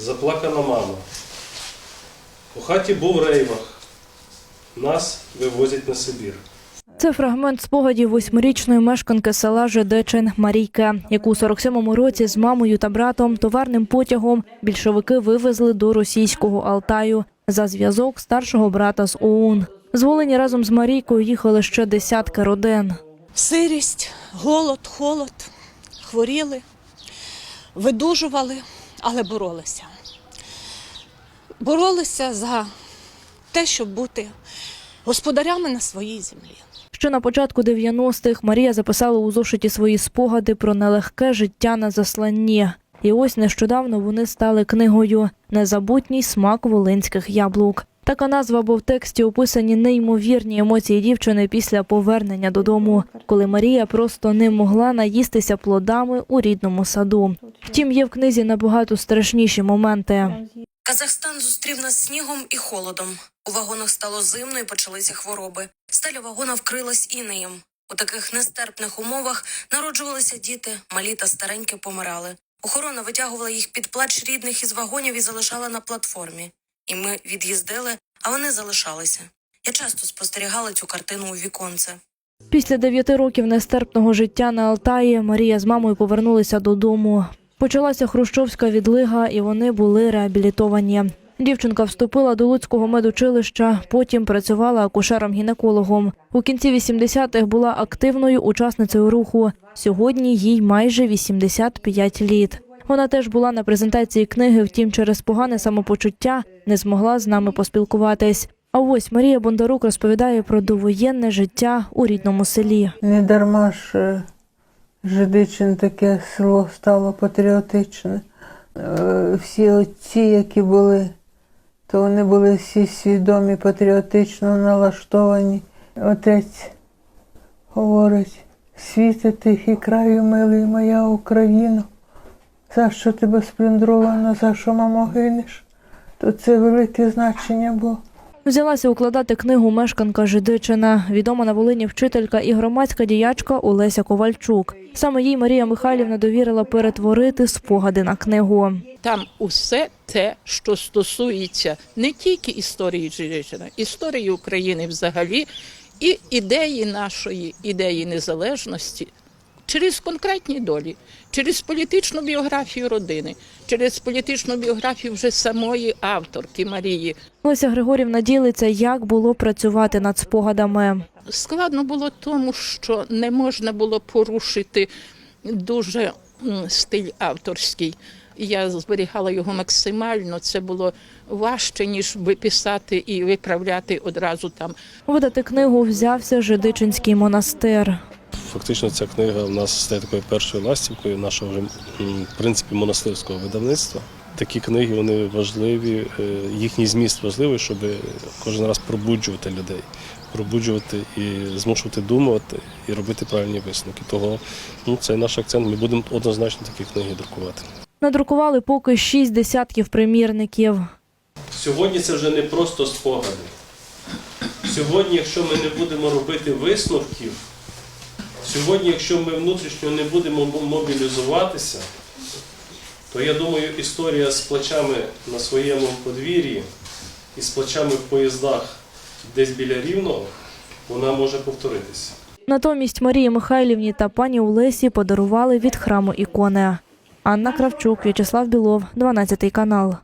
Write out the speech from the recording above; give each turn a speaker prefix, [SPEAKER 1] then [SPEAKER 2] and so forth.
[SPEAKER 1] Заплакана мама. У хаті був рейвах. Нас вивозять на Сибір.
[SPEAKER 2] Це фрагмент спогадів восьмирічної мешканки села Жедечин Марійки, яку у 47-му році з мамою та братом товарним потягом більшовики вивезли до російського Алтаю за зв'язок старшого брата з ОУН. З Волині разом з Марійкою їхали ще десятки родин.
[SPEAKER 3] Сирість, голод, холод, хворіли, видужували, але боролися. Боролися за те, щоб бути господарями на своїй землі.
[SPEAKER 2] Ще на початку 90-х Марія записала у зошиті свої спогади про нелегке життя на засланні. І ось нещодавно вони стали книгою Незабутній смак волинських яблук. Така назва, бо в тексті описані неймовірні емоції дівчини після повернення додому, коли Марія просто не могла наїстися плодами у рідному саду. Втім, є в книзі набагато страшніші моменти.
[SPEAKER 4] Казахстан зустрів нас снігом і холодом. У вагонах стало зимно і почалися хвороби. Стеля вагона вкрилась інеєм. У таких нестерпних умовах народжувалися діти, малі та старенькі помирали. Охорона витягувала їх під плач рідних із вагонів і залишала на платформі. І ми від'їздили, а вони залишалися. Я часто спостерігала цю картину у віконце.
[SPEAKER 2] Після дев'яти років нестерпного життя на Алтаї Марія з мамою повернулися додому. Почалася хрущовська відлига, і вони були реабілітовані. Дівчинка вступила до Луцького медучилища, потім працювала акушером-гінекологом. У кінці 80-х була активною учасницею руху. Сьогодні їй майже 85 літ. Вона теж була на презентації книги, втім, через погане самопочуття не змогла з нами поспілкуватись. А ось Марія Бондарук розповідає про довоєнне життя у рідному селі.
[SPEAKER 5] Не дарма ж е, Жидичин таке село стало патріотичне. Е, Всі отці, які були, то вони були всі свідомі, патріотично налаштовані. Отець говорить, світи тихий краю, милий моя Україна, за що тебе сплюндровано, за що мамо гинеш? То це велике значення було.
[SPEAKER 2] Взялася укладати книгу мешканка Жидичина, відома на Волині вчителька і громадська діячка Олеся Ковальчук. Саме їй Марія Михайлівна довірила перетворити спогади на книгу.
[SPEAKER 6] Там усе те, що стосується не тільки історії Жиричина, історії України взагалі, і ідеї нашої ідеї незалежності через конкретні долі, через політичну біографію родини, через політичну біографію вже самої авторки Марії.
[SPEAKER 2] Олеся Григорівна ділиться, як було працювати над спогадами.
[SPEAKER 6] Складно було тому, що не можна було порушити дуже стиль авторський. Я зберігала його максимально. Це було важче, ніж виписати і виправляти одразу там
[SPEAKER 2] Видати книгу взявся Жидичинський монастир.
[SPEAKER 1] Фактично ця книга в нас стає такою першою ластівкою нашого вже в принципі монастирського видавництва. Такі книги вони важливі, е, їхній зміст важливий, щоб кожен раз пробуджувати людей, пробуджувати і змушувати думати і робити правильні висновки. Того ну, це наш акцент. Ми будемо однозначно такі книги друкувати.
[SPEAKER 2] Надрукували поки шість десятків примірників.
[SPEAKER 1] Сьогодні це вже не просто спогади. Сьогодні, якщо ми не будемо робити висновків, сьогодні, якщо ми внутрішньо не будемо мобілізуватися, то я думаю, історія з плачами на своєму подвір'ї і з плачами в поїздах десь біля рівного, вона може повторитися.
[SPEAKER 2] Натомість Марії Михайлівні та пані Олесі подарували від храму ікони. Анна Кравчук, В'ячеслав Білов, 12 канал.